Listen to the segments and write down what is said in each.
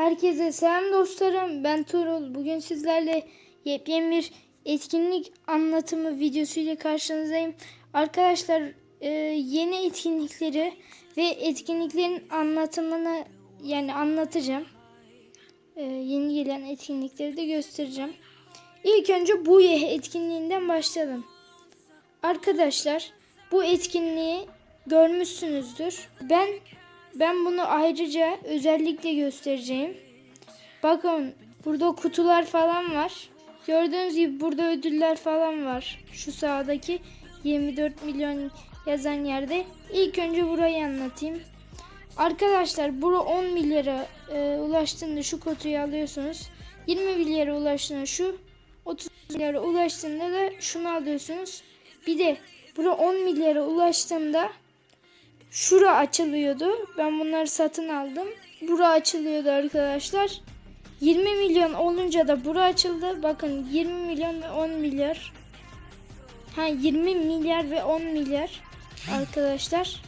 Herkese selam dostlarım. Ben Tuğrul. Bugün sizlerle yepyeni bir etkinlik anlatımı videosu ile karşınızdayım. Arkadaşlar e, yeni etkinlikleri ve etkinliklerin anlatımını yani anlatacağım. E, yeni gelen etkinlikleri de göstereceğim. İlk önce bu etkinliğinden başlayalım. Arkadaşlar bu etkinliği görmüşsünüzdür. Ben ben bunu ayrıca özellikle göstereceğim. Bakın burada kutular falan var. Gördüğünüz gibi burada ödüller falan var. Şu sağdaki 24 milyon yazan yerde. İlk önce burayı anlatayım. Arkadaşlar bura 10 milyara e, ulaştığında şu kutuyu alıyorsunuz. 20 milyara ulaştığında şu 30 milyara ulaştığında da şunu alıyorsunuz. Bir de bura 10 milyara ulaştığında şura açılıyordu. Ben bunları satın aldım. Bura açılıyordu arkadaşlar. 20 milyon olunca da bura açıldı. Bakın 20 milyon ve 10 milyar. Ha 20 milyar ve 10 milyar arkadaşlar.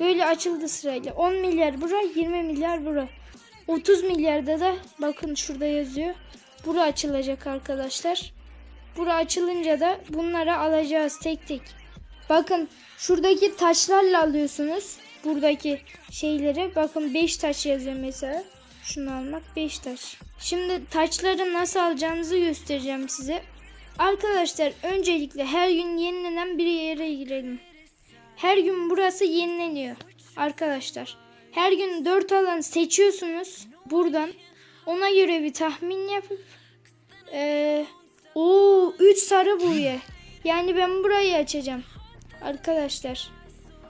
Böyle açıldı sırayla. 10 milyar bura, 20 milyar bura. 30 milyarda da bakın şurada yazıyor. Bura açılacak arkadaşlar. Bura açılınca da bunları alacağız tek tek. Bakın şuradaki taşlarla alıyorsunuz. Buradaki şeyleri. Bakın 5 taş yazıyor mesela. Şunu almak 5 taş. Şimdi taçları nasıl alacağınızı göstereceğim size. Arkadaşlar öncelikle her gün yenilenen bir yere girelim. Her gün burası yenileniyor. Arkadaşlar her gün 4 alan seçiyorsunuz buradan. Ona göre bir tahmin yapıp ee, o 3 sarı buğye. Yani ben burayı açacağım. Arkadaşlar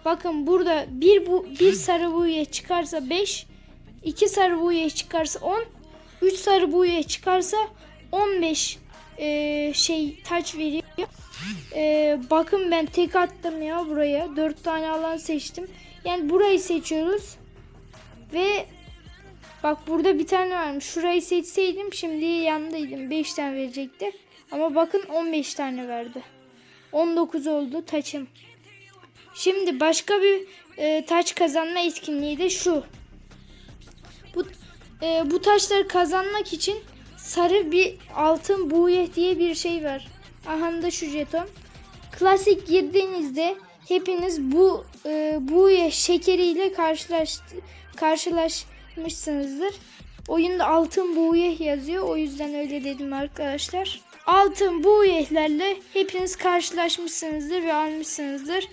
bakın burada bir bu bir sarı buğye çıkarsa 5, 2 sarı buğye çıkarsa 10, 3 sarı buğye çıkarsa 15 ee, şey taç veriyor. Ee, bakın ben tek attım ya buraya. 4 tane alan seçtim. Yani burayı seçiyoruz. Ve bak burada bir tane varmış. Şurayı seçseydim şimdi yandaydım. 5 tane verecekti. Ama bakın 15 tane verdi. 19 oldu taçım. Şimdi başka bir e, taç kazanma etkinliği de şu. Bu e, bu taşları kazanmak için sarı bir altın buğye diye bir şey var. Aha da şu jeton. Klasik girdiğinizde hepiniz bu e, buğye şekeriyle karşılaş, karşılaşmışsınızdır. Oyunda altın buğye yazıyor. O yüzden öyle dedim arkadaşlar. Altın buğyelerle hepiniz karşılaşmışsınızdır ve almışsınızdır.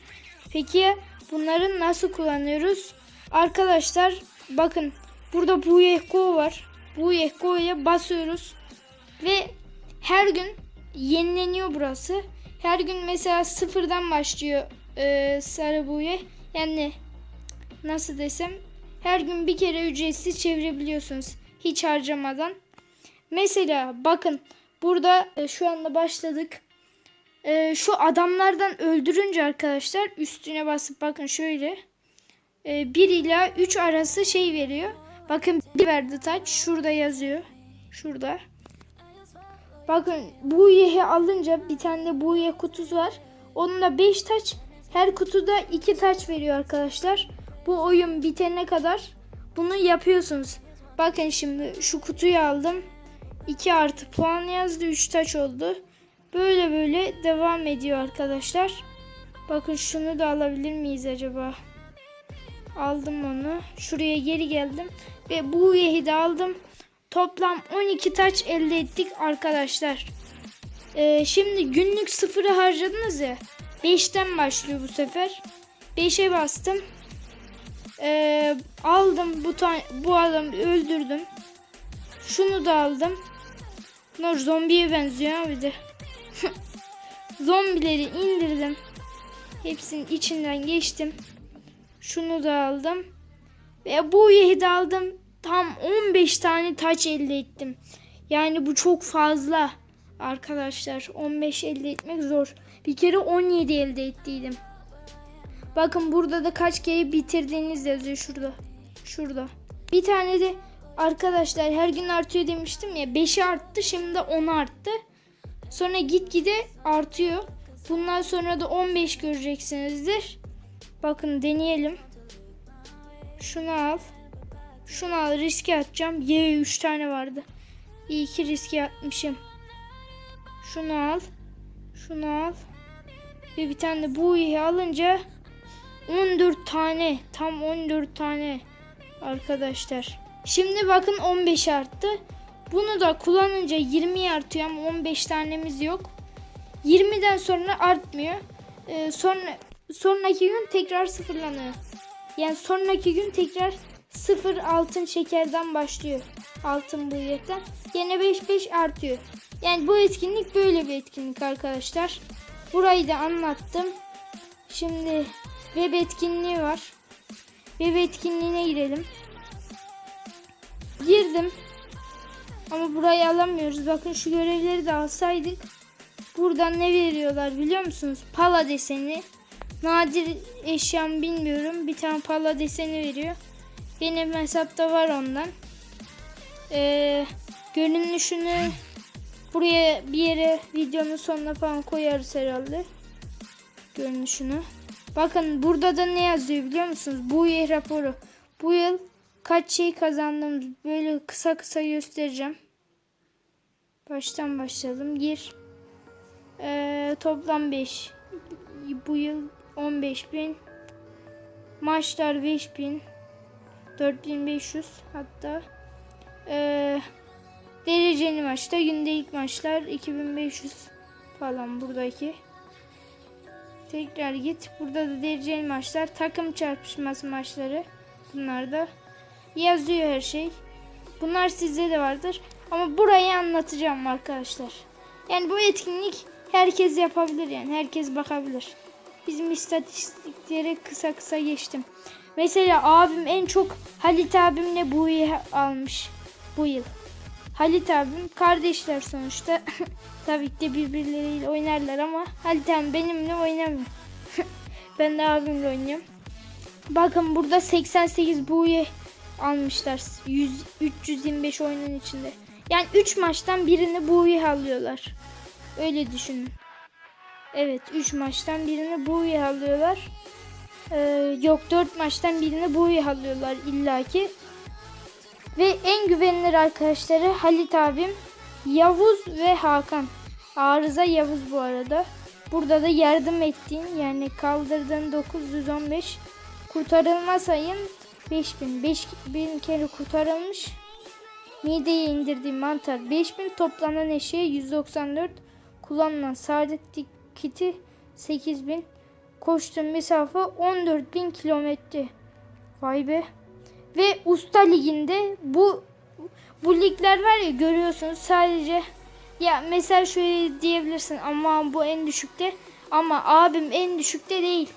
Peki bunları nasıl kullanıyoruz? Arkadaşlar bakın burada buğye var. Buğye ile basıyoruz. Ve her gün yenileniyor burası. Her gün mesela sıfırdan başlıyor e, sarı buğye. Yani nasıl desem her gün bir kere ücretsiz çevirebiliyorsunuz. Hiç harcamadan. Mesela bakın burada e, şu anda başladık. E, şu adamlardan öldürünce arkadaşlar üstüne basıp bakın şöyle. E, 1 ila 3 arası şey veriyor. Bakın bir verdi taç. Şurada yazıyor. Şurada. Bakın bu yehi alınca bir tane de bu yeh kutusu var. Onunla 5 taç. Her kutuda 2 taç veriyor arkadaşlar. Bu oyun bitene kadar bunu yapıyorsunuz. Bakın şimdi şu kutuyu aldım. 2 artı puan yazdı. 3 taç oldu. Böyle böyle devam ediyor arkadaşlar. Bakın şunu da alabilir miyiz acaba? Aldım onu. Şuraya geri geldim. Ve bu yehi de aldım. Toplam 12 taç elde ettik arkadaşlar. Ee, şimdi günlük sıfırı harcadınız ya. 5'ten başlıyor bu sefer. 5'e bastım. Ee, aldım bu, bu adamı öldürdüm. Şunu da aldım. Bunlar zombiye benziyor bir de. Zombileri indirdim. Hepsinin içinden geçtim. Şunu da aldım. Ve bu de aldım. Tam 15 tane taç elde ettim. Yani bu çok fazla. Arkadaşlar 15 elde etmek zor. Bir kere 17 elde ettiydim. Bakın burada da kaç kere bitirdiğiniz yazıyor şurada. Şurada. Bir tane de arkadaşlar her gün artıyor demiştim ya. 5'i arttı şimdi de 10 arttı. Sonra gitgide artıyor. Bundan sonra da 15 göreceksinizdir. Bakın deneyelim. Şunu al. Şunu al riske atacağım. Y 3 tane vardı. İyi ki riske atmışım. Şunu al. Şunu al. Ve bir tane de bu iyi alınca 14 tane. Tam 14 tane arkadaşlar. Şimdi bakın 15 arttı. Bunu da kullanınca 20 artıyor ama 15 tanemiz yok. 20'den sonra artmıyor. Ee, sonra sonraki gün tekrar sıfırlanıyor. Yani sonraki gün tekrar sıfır altın şekerden başlıyor. Altın buyetten. Yine 5 5 artıyor. Yani bu etkinlik böyle bir etkinlik arkadaşlar. Burayı da anlattım. Şimdi web etkinliği var. Web etkinliğine girelim. Girdim. Ama burayı alamıyoruz. Bakın şu görevleri de alsaydık. Buradan ne veriyorlar biliyor musunuz? Pala deseni. Nadir eşyam bilmiyorum. Bir tane pala deseni veriyor. Benim hesapta var ondan. Ee, görünüşünü buraya bir yere videonun sonuna falan koyarız herhalde. Görünüşünü. Bakın burada da ne yazıyor biliyor musunuz? Bu yıl raporu. Bu yıl kaç şey kazandım böyle kısa kısa göstereceğim. Baştan başlayalım. Gir. Ee, toplam 5. Bu yıl 15 bin. Maçlar 5 bin. 4500 hatta. Ee, dereceli maçta gündelik maçlar 2500 falan buradaki. Tekrar git. Burada da dereceli maçlar, takım çarpışması maçları. Bunlar da yazıyor her şey. Bunlar sizde de vardır. Ama burayı anlatacağım arkadaşlar. Yani bu etkinlik herkes yapabilir yani. Herkes bakabilir. Bizim istatistikleri kısa kısa geçtim. Mesela abim en çok Halit abimle bu almış. Bu yıl. Halit abim kardeşler sonuçta. Tabii ki de birbirleriyle oynarlar ama Halit abim benimle oynamıyor. ben de abimle oynuyorum. Bakın burada 88 buğye almışlar. 100, 325 oyunun içinde. Yani 3 maçtan birini buğye alıyorlar. Öyle düşünün. Evet 3 maçtan birini buğye alıyorlar. Ee, yok 4 maçtan birini buğye alıyorlar illaki. Ve en güvenilir arkadaşları Halit abim, Yavuz ve Hakan. Arıza Yavuz bu arada. Burada da yardım ettiğin yani kaldırdığın 915 kurtarılma sayın 5000. 5000 kere kurtarılmış. Mideye indirdiğim mantar 5000 toplanan eşeğe 194 kullanılan saadet kiti 8000 koştuğum mesafe 14000 kilometre. Vay be. Ve usta liginde bu bu ligler var ya görüyorsunuz sadece ya mesela şöyle diyebilirsin ama bu en düşükte ama abim en düşükte değil.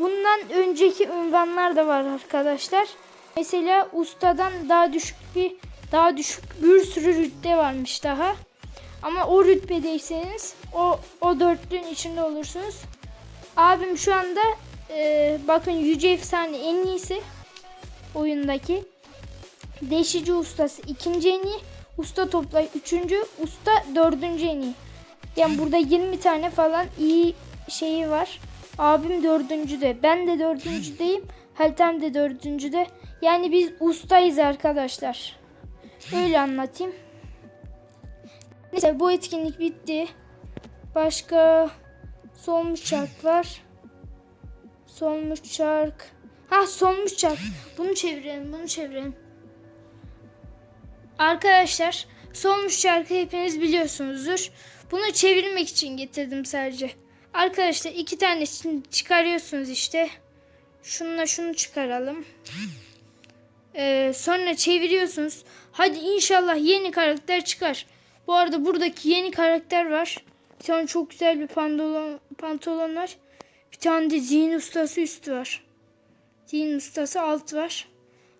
Bundan önceki ünvanlar da var arkadaşlar. Mesela ustadan daha düşük bir daha düşük bir sürü rütbe varmış daha. Ama o rütbedeyseniz o o dörtlüğün içinde olursunuz. Abim şu anda e, bakın Yüce Efsane en iyisi oyundaki. Deşici ustası ikinci en iyi. Usta toplay üçüncü. Usta dördüncü en iyi. Yani burada 20 tane falan iyi şeyi var. Abim dördüncüde. Ben de dördüncüdeyim. Haltem de dördüncüde. Yani biz ustayız arkadaşlar. Öyle anlatayım. Neyse bu etkinlik bitti. Başka solmuş çark var. Solmuş çark. Ha solmuş çark. Bunu çevirelim, bunu çevirelim. Arkadaşlar solmuş çarkı hepiniz biliyorsunuzdur. Bunu çevirmek için getirdim sadece. Arkadaşlar iki tanesini çıkarıyorsunuz işte. Şununla şunu çıkaralım. Ee, sonra çeviriyorsunuz. Hadi inşallah yeni karakter çıkar. Bu arada buradaki yeni karakter var. Bir tane çok güzel bir pantolon, pantolon var. Bir tane de zihin ustası üstü var. Zihin ustası alt var.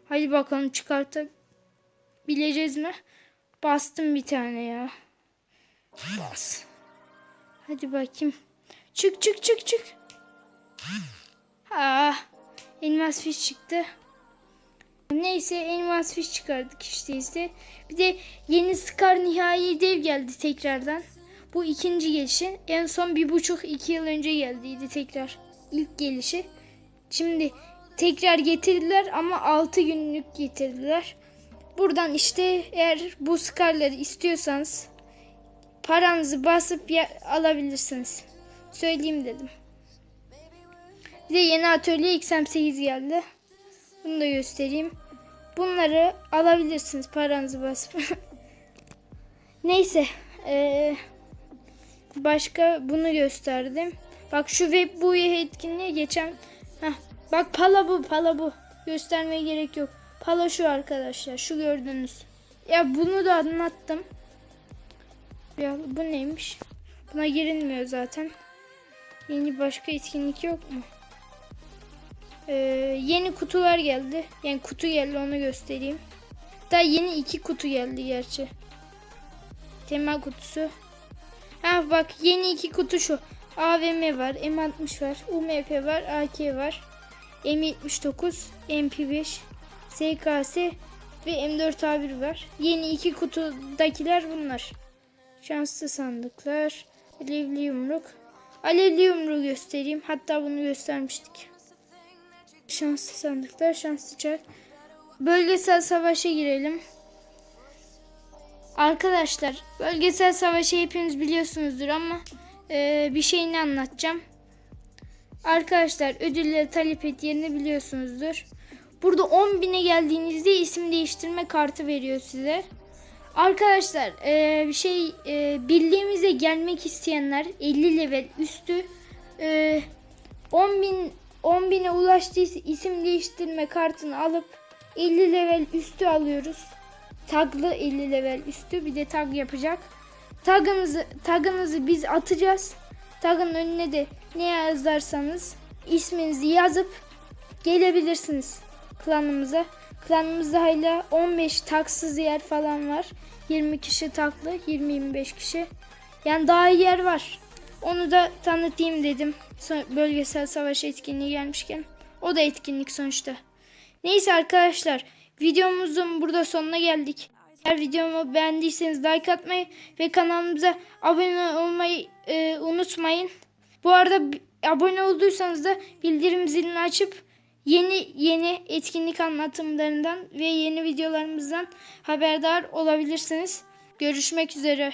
Hadi bakalım çıkartabileceğiz mi? Bastım bir tane ya. Bas. Hadi bakayım. Çık çık çık çık. Ha, elmas fiş çıktı. Neyse elmas fiş çıkardık işte ise. Bir de yeni Scar nihai dev geldi tekrardan. Bu ikinci gelişi. En son bir buçuk iki yıl önce geldiydi tekrar. ilk gelişi. Şimdi tekrar getirdiler ama 6 günlük getirdiler. Buradan işte eğer bu skarları istiyorsanız paranızı basıp alabilirsiniz. Söyleyeyim dedim. Bir de yeni atölye XM8 geldi. Bunu da göstereyim. Bunları alabilirsiniz paranızı basıp. Neyse. eee, başka bunu gösterdim. Bak şu web bu etkinliğe geçen. Heh, bak pala bu pala bu. Göstermeye gerek yok. Pala şu arkadaşlar. Şu gördüğünüz. Ya bunu da anlattım. Ya bu neymiş? Buna girilmiyor zaten. Yeni başka etkinlik yok mu? Ee, yeni kutular geldi. Yani kutu geldi onu göstereyim. Daha yeni iki kutu geldi gerçi. Tema kutusu. Ha bak yeni iki kutu şu. AVM var, M60 var, UMP var, AK var. M79, MP5, SKS ve M4A1 var. Yeni iki kutudakiler bunlar. Şanslı sandıklar, alevli yumruk. Alevli yumruğu göstereyim. Hatta bunu göstermiştik. Şanslı sandıklar, şanslı çark. Bölgesel savaşa girelim. Arkadaşlar bölgesel savaşı hepiniz biliyorsunuzdur ama e, bir şeyini anlatacağım. Arkadaşlar ödülleri talep et yerini biliyorsunuzdur. Burada 10.000'e geldiğinizde isim değiştirme kartı veriyor size. Arkadaşlar e, bir şey e, birliğimize gelmek isteyenler 50 level üstü e, 10.000 10.000'e ulaştıysa isim değiştirme kartını alıp 50 level üstü alıyoruz. Taglı 50 level üstü bir de tag yapacak. Tagınızı tagınızı biz atacağız. Tagın önüne de ne yazarsanız isminizi yazıp gelebilirsiniz klanımıza. Klanımızda hala 15 taksız yer falan var. 20 kişi taklı, 20-25 kişi. Yani daha iyi yer var. Onu da tanıtayım dedim. Bölgesel savaş etkinliği gelmişken. O da etkinlik sonuçta. Neyse arkadaşlar videomuzun burada sonuna geldik. Eğer videomu beğendiyseniz like atmayı ve kanalımıza abone olmayı e, unutmayın. Bu arada abone olduysanız da bildirim zilini açıp yeni yeni etkinlik anlatımlarından ve yeni videolarımızdan haberdar olabilirsiniz. Görüşmek üzere.